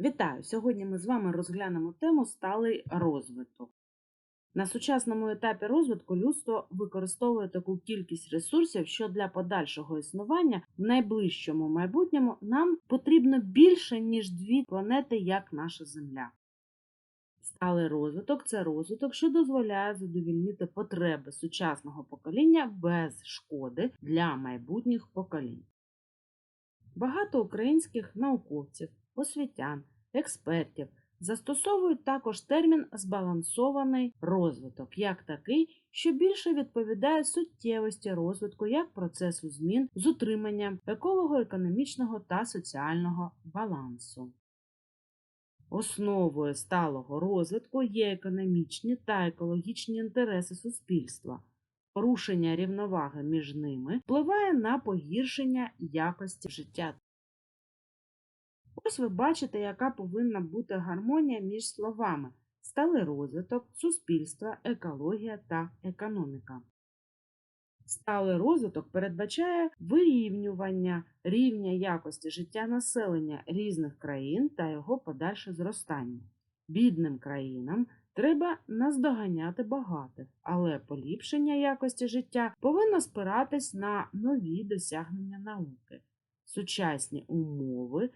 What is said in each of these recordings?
Вітаю! Сьогодні ми з вами розглянемо тему сталий розвиток. На сучасному етапі розвитку людство використовує таку кількість ресурсів, що для подальшого існування в найближчому майбутньому нам потрібно більше, ніж дві планети, як наша Земля. Сталий розвиток це розвиток, що дозволяє задовільнити потреби сучасного покоління без шкоди для майбутніх поколінь. Багато українських науковців, освітян, експертів застосовують також термін збалансований розвиток як такий, що більше відповідає суттєвості розвитку як процесу змін з утриманням еколого-економічного та соціального балансу. Основою сталого розвитку є економічні та екологічні інтереси суспільства. Порушення рівноваги між ними впливає на погіршення якості життя. Ось ви бачите, яка повинна бути гармонія між словами сталий розвиток, суспільства, екологія та економіка. Сталий розвиток передбачає вирівнювання рівня якості життя населення різних країн та його подальше зростання. Бідним країнам треба наздоганяти багатих, але поліпшення якості життя повинно спиратись на нові досягнення науки. Сучасні умови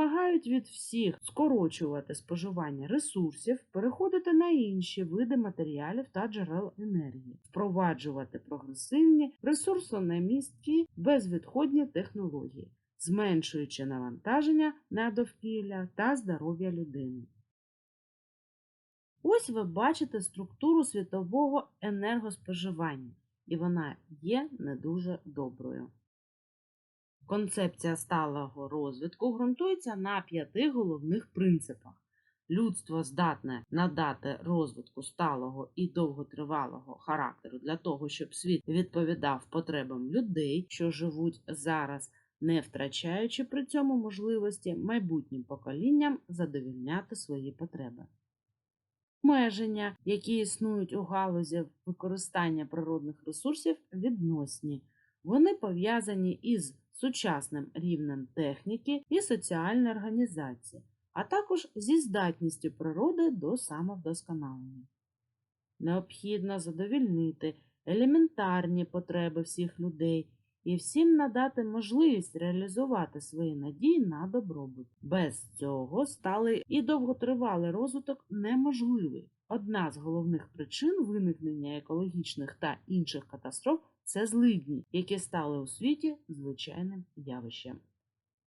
вимагають від всіх скорочувати споживання ресурсів, переходити на інші види матеріалів та джерел енергії, впроваджувати прогресивні ресурсонемісткі безвідходні технології, зменшуючи навантаження на довкілля та здоров'я людини. Ось ви бачите структуру світового енергоспоживання, і вона є не дуже доброю. Концепція сталого розвитку ґрунтується на п'яти головних принципах. Людство здатне надати розвитку сталого і довготривалого характеру для того, щоб світ відповідав потребам людей, що живуть зараз, не втрачаючи при цьому можливості майбутнім поколінням задовільняти свої потреби. Обмеження, які існують у галузі використання природних ресурсів, відносні. Вони пов'язані із сучасним рівнем техніки і соціальної організації, а також зі здатністю природи до самовдосконалення. Необхідно задовільнити елементарні потреби всіх людей і всім надати можливість реалізувати свої надії на добробут. Без цього сталий і довготривалий розвиток неможливий. Одна з головних причин виникнення екологічних та інших катастроф це злидні, які стали у світі звичайним явищем.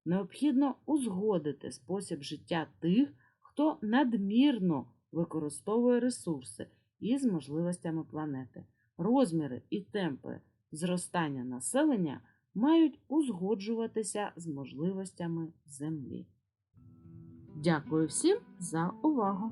Необхідно узгодити спосіб життя тих, хто надмірно використовує ресурси із можливостями планети. Розміри і темпи зростання населення мають узгоджуватися з можливостями Землі. Дякую всім за увагу!